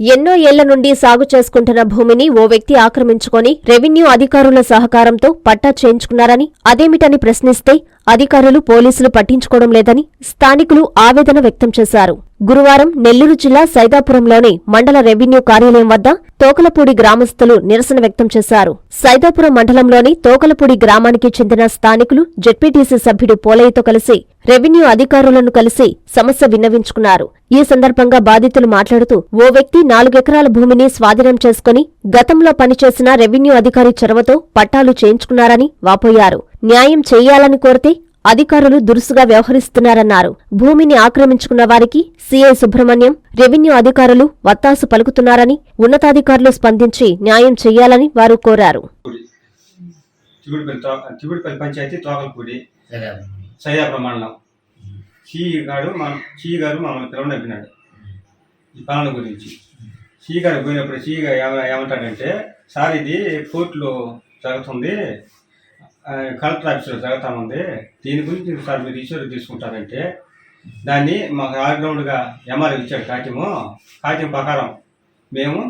ఎన్నో ఏళ్ళ నుండి సాగు చేసుకుంటున్న భూమిని ఓ వ్యక్తి ఆక్రమించుకొని రెవెన్యూ అధికారుల సహకారంతో పట్టా చేయించుకున్నారని అదేమిటని ప్రశ్నిస్తే అధికారులు పోలీసులు పట్టించుకోవడం లేదని స్థానికులు ఆవేదన వ్యక్తం చేశారు. గురువారం నెల్లూరు జిల్లా సైదాపురంలోని మండల రెవెన్యూ కార్యాలయం వద్ద తోకలపూడి గ్రామస్తులు నిరసన వ్యక్తం చేశారు. సైదాపురం మండలంలోని తోకలపూడి గ్రామానికి చెందిన స్థానికులు జెడ్పీటీసీ సభ్యుడు పోలయ్యతో కలిసి రెవెన్యూ అధికారులను కలిసి సమస్య విన్నవించుకున్నారు. ఈ సందర్భంగా బాధితులు మాట్లాడుతూ ఓ వ్యక్తి నాలుగెకరాల భూమిని స్వాధీనం చేసుకుని గతంలో పనిచేసిన రెవెన్యూ అధికారి చొరవతో పట్టాలు చేయించుకున్నారని వాపోయారు. న్యాయం చేయాలని కోరితే అధికారులు దురుసుగా వ్యవహరిస్తున్నారన్నారు. భూమిని ఆక్రమించుకున్న వారికి సీఐ సుబ్రహ్మణ్యం రెవెన్యూ అధికారులు వత్తాసు పలుకుతున్నారని ఉన్నతాధికారులు స్పందించి న్యాయం చేయాలని వారు కోరారు. ఈ పాలన గురించి. సి గారు పోయినప్పుడు సీ గారు ఏమ- ఏమంటాడంటే సార్ ఇది కోర్టులో జరుగుతుంది. కలెక్టర్ ఆఫీస్లో జరుగుతా ఉంది దీని గురించి సార్ మీరు ఇష్యూలు తీసుకుంటారంటే దాన్ని మాకు ఆర్గ్రౌండ్గా ఎంఆర్ ఇచ్చాడు కాగితము కాగితం ప్రకారం మేము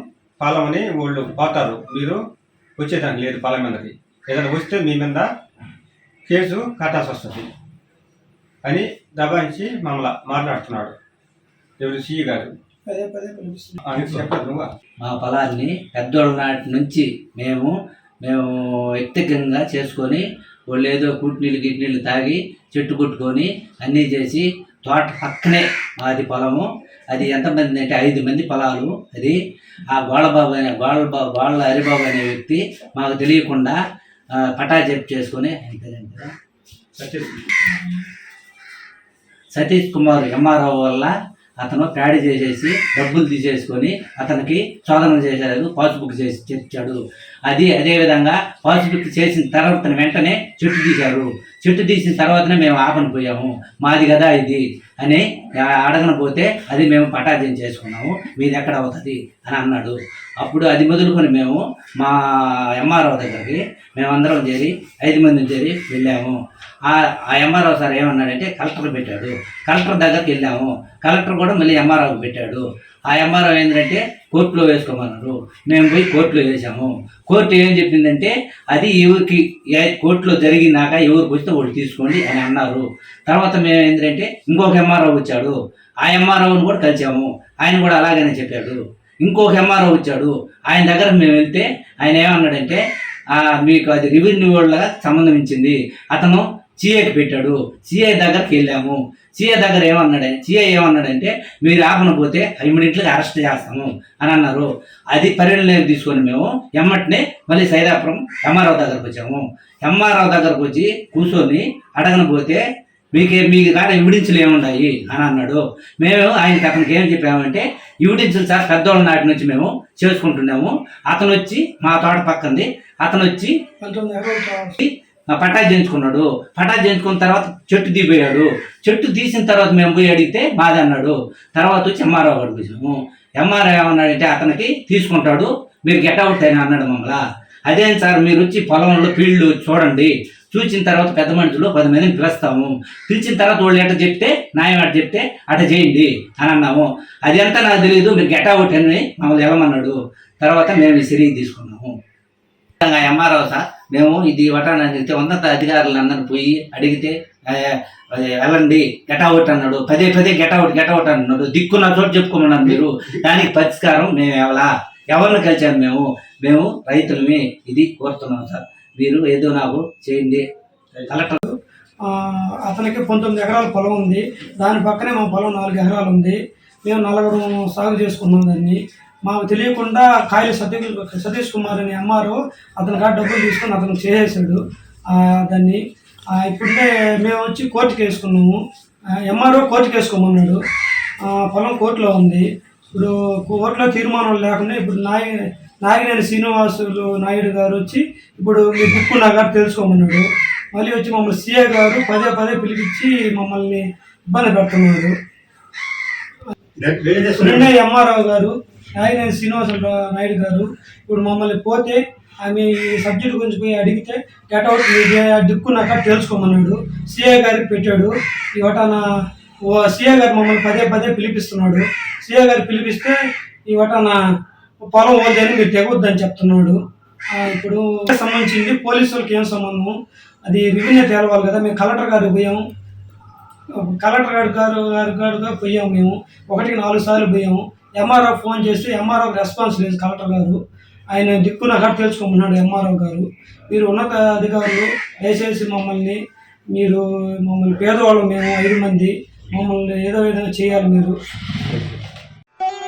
పాలమని వాళ్ళు పోతారు మీరు వచ్చేదానికి లేదు పాలెం మీదకి. ఏదైనా వస్తే మీ మీద కేసు కట్టాల్సి వస్తుంది అని దబాయించి మమ్మల్ని మాట్లాడుతున్నాడు. ఎవరు సిఈ గారు. చెప్పారు నువ్వా? మా పొలాన్ని పెద్దోళ్ళ నాటి నుంచి మేము మేము వ్యక్తిగతంగా చేసుకొని వాళ్ళు ఏదో కుట్నీళ్ళు గిట్నీళ్ళు తాగి చెట్టు కొట్టుకొని అన్నీ చేసి తోట పక్కనే మాది పొలము. అది ఎంతమంది అంటే ఐదు మంది పొలాలు. అది ఆ గోళ్ళబాబు అనే గోళ్ళబాబు గోళ్ళ హరిబాబు అనే వ్యక్తి మాకు తెలియకుండా పటా చెప్పు చేసుకొని. సతీష్ కుమార్ ఎంఆర్ఓ వల్ల అతను ప్యాడ్ చేసేసి డబ్బులు తీసేసుకొని అతనికి చోదన చేశాడు పాస్బుక్ చేసి తెచ్చాడు. అది అదేవిధంగా పాస్బుక్ చేసిన తర్వాత వెంటనే చెట్టు తీశారు చెట్టు తీసిన తర్వాతనే మేము ఆపని పోయాము. మాది కదా ఇది అని అడగనపోతే అది మేము పటాజం చేసుకున్నాము. మీది ఎక్కడ అవుతుంది అని అన్నాడు. అప్పుడు అది మొదలుకొని మేము మా ఎంఆర్ఓ దగ్గరికి మేమందరం చేరి ఐదు మంది చేరి వెళ్ళాము. ఆ ఆ ఎంఆర్ఓ సార్ ఏమన్నాడంటే కలెక్టర్ పెట్టాడు. కలెక్టర్ దగ్గరికి వెళ్ళాము. కలెక్టర్ కూడా మళ్ళీ ఎంఆర్ఓకి పెట్టాడు. ఆ ఎంఆర్ఓ ఏంటంటే కోర్టులో వేసుకోమన్నారు. మేము పోయి కోర్టులో వేసాము. కోర్టు ఏం చెప్పిందంటే అది ఎవరికి కోర్టులో జరిగినాక ఎవరికి వస్తే వాళ్ళు తీసుకోండి అని అన్నారు. తర్వాత మేము ఏంటంటే ఇంకొక ఎంఆర్ఓ వచ్చాడు. ఆ ఎంఆర్ఓని కూడా కలిసాము. ఆయన కూడా అలాగనే చెప్పాడు. ఇంకొక ఎంఆర్ఓ వచ్చాడు. ఆయన దగ్గర మేము వెళ్తే ఆయన ఏమన్నాడంటే మీకు అది రెవెన్యూ వాళ్ళగా సంబంధించింది. అతను సిఐకి పెట్టాడు. సిఐ దగ్గరికి వెళ్ళాము. సిఐ దగ్గర ఏమన్నాడు? సిఐ ఏమన్నాడంటే మీరు రాకపోతే ఇమ్మీడియట్గా అరెస్ట్ చేస్తాము అని అన్నారు. అది పరిగణలోకి తీసుకొని మేము ఎమ్మటినే మళ్ళీ సైదాపురం ఎంఆర్ఓ దగ్గరకు వచ్చాము. ఎంఆర్ఓ దగ్గరకు వచ్చి కూర్చొని అడగనపోతే మీకు మీకు కాడ ఎవిడెన్స్లు ఏమున్నాయి? అని అన్నాడు. మేము ఆయనకి అతనికి ఏం చెప్పామంటే ఎవిడెన్స్లు సార్ పెద్దోళ్ళ నాటి నుంచి మేము చేసుకుంటున్నాము. అతను వచ్చి మా తోట పక్కంది. అతను వచ్చి పటా చేయించుకున్నాడు. పటా చేయించుకున్న తర్వాత చెట్టు దిగిపోయాడు. చెట్టు తీసిన తర్వాత మేము పోయి అడిగితే బాధ అన్నాడు. తర్వాత వచ్చి ఎంఆర్ఓ అడిగాము ఎంఆర్ఓ ఏమన్నాడంటే అతనికి తీసుకుంటాడు. మీరు గెట్ అవుట్ అని అన్నాడు మమ్మల్ని అదేం సార్ మీరు వచ్చి పొలంలో ఫీల్డ్ చూడండి. చూసిన తర్వాత పెద్ద మనుషులు పది మందిని పిలుస్తాము. పిలిచిన తర్వాత వాళ్ళు ఎట్ట చెప్తే న్యాయం అట చెప్తే అట్ట చేయండి అని అన్నాము. అది నాకు తెలియదు మీరు గెట్ అవుట్ అని మమ్మల్ని వెళ్ళమన్నాడు. తర్వాత మేము ఈ తీసుకున్నాము. MRO sir. మేము ఇది వటాన్ని చెప్తే ఉన్నత అధికారులు పోయి అడిగితే వెళ్ళండి గెటౌట్ అన్నాడు. పదే పదే గెటౌట్ గెటౌట్ అన్నాడు. దిక్కున్న చోటు చెప్పుకోమన్నారు మీరు. దానికి పరిష్కారం మేము ఎవలా ఎవరిని కలిసాము మేము? మేము రైతులమే ఇది కోరుతున్నాం సార్. మీరు ఏదో నాకు చేయండి. కలెక్టర్ అతనికి పంతొమ్మిది ఎకరాల పొలం ఉంది. దాని పక్కనే మా పొలం నాలుగు ఎకరాలు ఉంది. మేము నలుగురు సాగు చేసుకున్నాం దాన్ని. మాకు తెలియకుండా కాయలు సతీష్ సతీష్ కుమార్ అనే అమ్మారు అతని కాడ డబ్బులు తీసుకొని అతను చేసేసాడు. దాన్ని ఇప్పుడే మేము వచ్చి కోర్టుకి వేసుకున్నాము. ఎంఆర్ఓ కోర్టుకి వేసుకోమన్నాడు. పొలం కోర్టులో ఉంది. ఇప్పుడు కోర్టులో తీర్మానం లేకుండా ఇప్పుడు నాయ నాగినేని శ్రీనివాసులు నాయుడు గారు వచ్చి ఇప్పుడు మీ బుక్ నా గారు తెలుసుకోమన్నాడు. మళ్ళీ వచ్చి మమ్మల్ని సీఏ గారు పదే పదే పిలిపించి మమ్మల్ని ఇబ్బంది పెడుతున్నారు. నిన్నే ఎంఆర్ఓ గారు నాయన శ్రీనివాస నాయుడు గారు. ఇప్పుడు మమ్మల్ని పోతే ఆమె ఈ సబ్జెక్ట్ గురించి పోయి అడిగితే గెట్ అవుట్ దిక్కున్నాక తెలుసుకోమన్నాడు. సీఏ గారికి పెట్టాడు. ఇవాట నా ఓ సీఏ గారు మమ్మల్ని పదే పదే పిలిపిస్తున్నాడు. సీఏ గారు పిలిపిస్తే ఈ నా పొలం వద్దని మీరు తెగొద్దని చెప్తున్నాడు. ఇప్పుడు సంబంధించింది పోలీసులకి ఏం సంబంధం? అది రెవెన్యూ తేలవాలి కదా మేము కలెక్టర్ గారికి పోయాము కలెక్టర్ గారి గారు గారి గారుగా పోయాము మేము. ఒకటికి నాలుగు సార్లు పోయాము. ఎంఆర్ఓ ఫోన్ చేస్తే ఎంఆర్ఓ రెస్పాన్స్ లేదు కలెక్టర్ గారు. ఆయన దిక్కున అక్కడ తెలుసుకోమన్నాడు ఎంఆర్ఓ గారు. మీరు ఉన్నత అధికారులు దయచేసి మమ్మల్ని మీరు మమ్మల్ని పేదవాళ్ళు మేము ఐదు మంది. మమ్మల్ని ఏదో విధంగా చేయాలి మీరు.